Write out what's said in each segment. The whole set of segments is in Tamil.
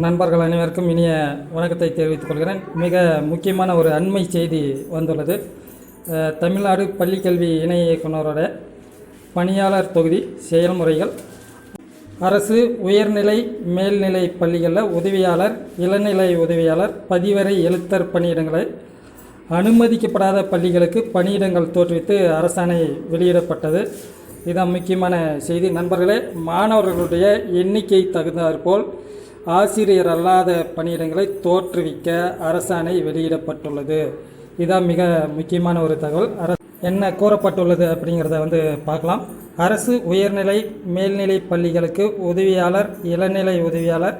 நண்பர்கள் அனைவருக்கும் இனிய வணக்கத்தை தெரிவித்துக் கொள்கிறேன். மிக முக்கியமான ஒரு அண்மை செய்தி வந்துள்ளது. தமிழ்நாடு பள்ளிக்கல்வி இணை இயக்குனரோட பணியாளர் தொகுதி செயல்முறைகள் அரசு உயர்நிலை மேல்நிலை பள்ளிகளில் உதவியாளர் இளநிலை உதவியாளர் பதிவரை எழுத்தர் பணியிடங்களை அனுமதிக்கப்படாத பள்ளிகளுக்கு பணியிடங்கள் தோற்றுவித்து அரசாணை வெளியிடப்பட்டது. இதான் முக்கியமான செய்தி. நண்பர்களே மாணவர்களுடைய எண்ணிக்கை தகுந்தாற்போல் ஆசிரியர் அல்லாத பணியிடங்களை தோற்றுவிக்க அரசாணை வெளியிடப்பட்டுள்ளது. இதான் மிக முக்கியமான ஒரு தகவல். அர என்ன கூறப்பட்டுள்ளது அப்படிங்கிறத வந்து பார்க்கலாம். அரசு உயர்நிலை மேல்நிலை பள்ளிகளுக்கு உதவியாளர் இளநிலை உதவியாளர்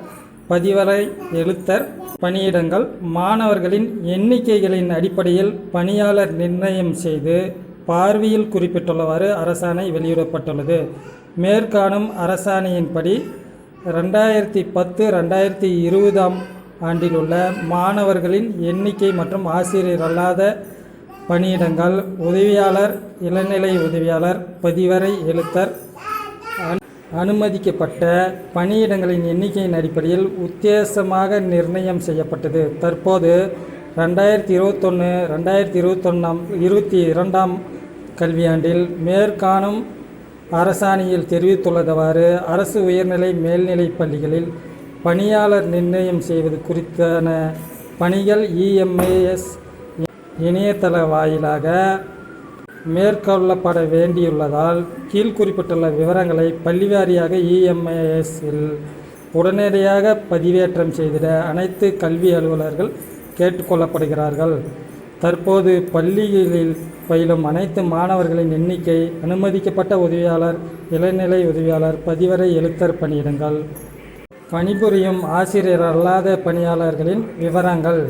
பதிவலை எழுத்தர் பணியிடங்கள் மாணவர்களின் எண்ணிக்கைகளின் அடிப்படையில் பணியாளர் நிர்ணயம் செய்து பார்வையில் குறிப்பிட்டுள்ளவாறு அரசாணை வெளியிடப்பட்டுள்ளது. மேற்காணும் அரசாணையின்படி ரெண்டாயிரத்தி பத்து ரெண்டாயிரத்தி இருபதாம் ஆண்டில் உள்ள மாணவர்களின் எண்ணிக்கை மற்றும் ஆசிரியர் அல்லாத பணியிடங்கள் உதவியாளர் இளநிலை உதவியாளர் பதிவரை எழுத்தர் அனுமதிக்கப்பட்ட பணியிடங்களின் எண்ணிக்கையின் அடிப்படையில் உத்தேசமாக நிர்ணயம் செய்யப்பட்டது. தற்போது ரெண்டாயிரத்தி இருபத்தொன்று ரெண்டாயிரத்தி இருபத்தொன்னாம் இருபத்தி இரண்டாம் கல்வியாண்டில் மேற்காணும் அரசாணையில் தெரிவித்துள்ளதவாறு அரசு உயர்நிலை மேல்நிலைப் பள்ளிகளில் பணியாளர் நிர்ணயம் செய்வது குறித்தான பணிகள் இஎம்ஏஎஸ் இணையதள வாயிலாக மேற்கொள்ளப்பட வேண்டியுள்ளதால் கீழ் குறிப்பிட்டுள்ள விவரங்களை பள்ளிவாரியாக இஎம்ஏஎஸ்இல் உடனடியாக பதிவேற்றம் செய்திட அனைத்து கல்வி அலுவலர்கள் கேட்டுக்கொள்ளப்படுகிறார்கள் தற்போது பள்ளிகளில் பயிலும் அனைத்து மாணவர்களின் எண்ணிக்கை அனுமதிக்கப்பட்ட உதவியாளர் இளநிலை உதவியாளர் பதிவரை எழுத்தர் பணியிடங்கள். பணிபுரியும் ஆசிரியர் அல்லாத பணியாளர்களின் விவரங்கள்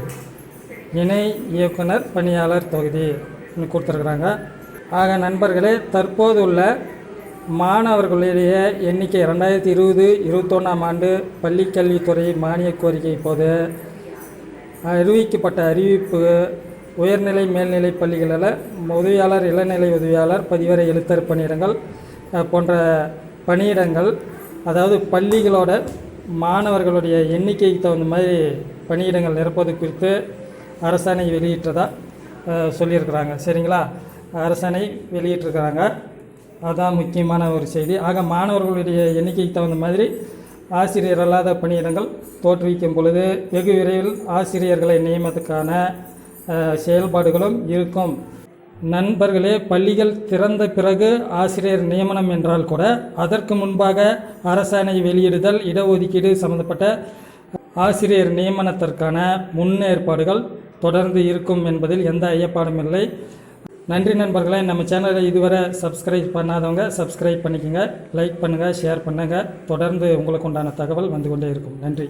இணை இயக்குனர் பணியாளர் தொகுதி கொடுத்துருக்குறாங்க. ஆக நண்பர்களே தற்போது உள்ள மாணவர்களுடைய எண்ணிக்கை ரெண்டாயிரத்தி இருபது இருபத்தொன்னாம் ஆண்டு பள்ளிக்கல்வித்துறை மானியக் கோரிக்கை போது அறிவிக்கப்பட்ட அறிவிப்பு உயர்நிலை மேல்நிலை பள்ளிகளில் உதவியாளர் இளநிலை உதவியாளர் பதிவரை எழுத்தர் பணியிடங்கள் போன்ற பணியிடங்கள் அதாவது பள்ளிகளோட மாணவர்களுடைய எண்ணிக்கைக்கு தகுந்த மாதிரி பணியிடங்கள் நிரப்பது குறித்து அரசாணை வெளியிட்டதாக சொல்லியிருக்கிறாங்க. சரிங்களா? அரசாணை வெளியிட்டிருக்கிறாங்க. அதுதான் முக்கியமான ஒரு செய்தி. ஆக மாணவர்களுடைய எண்ணிக்கைக்கு தகுந்த மாதிரி ஆசிரியர் அல்லாத பணியிடங்கள் தோற்றுவிக்கும் பொழுது வெகு விரைவில் ஆசிரியர்களை நியமனத்துக்கான செயல்பாடுகளும் இருக்கும். நண்பர்களே பள்ளிகள் திறந்த பிறகு ஆசிரியர் நியமனம் என்றால் கூட அதற்கு முன்பாக அரசாணை வெளியிடுதல் இடஒதுக்கீடு சம்பந்தப்பட்ட ஆசிரியர் நியமனத்திற்கான முன்னேற்பாடுகள் தொடர்ந்து இருக்கும் என்பதில் எந்த ஐயப்பாடும் இல்லை. நன்றி நண்பர்களே நம்ம சேனலை இதுவரை சப்ஸ்கிரைப் பண்ணாதவங்க சப்ஸ்கிரைப் பண்ணிக்கோங்க லைக் பண்ணுங்கள் ஷேர் பண்ணுங்கள் தொடர்ந்து உங்களுக்கு உண்டான தகவல் வந்து கொண்டே இருக்கும். நன்றி.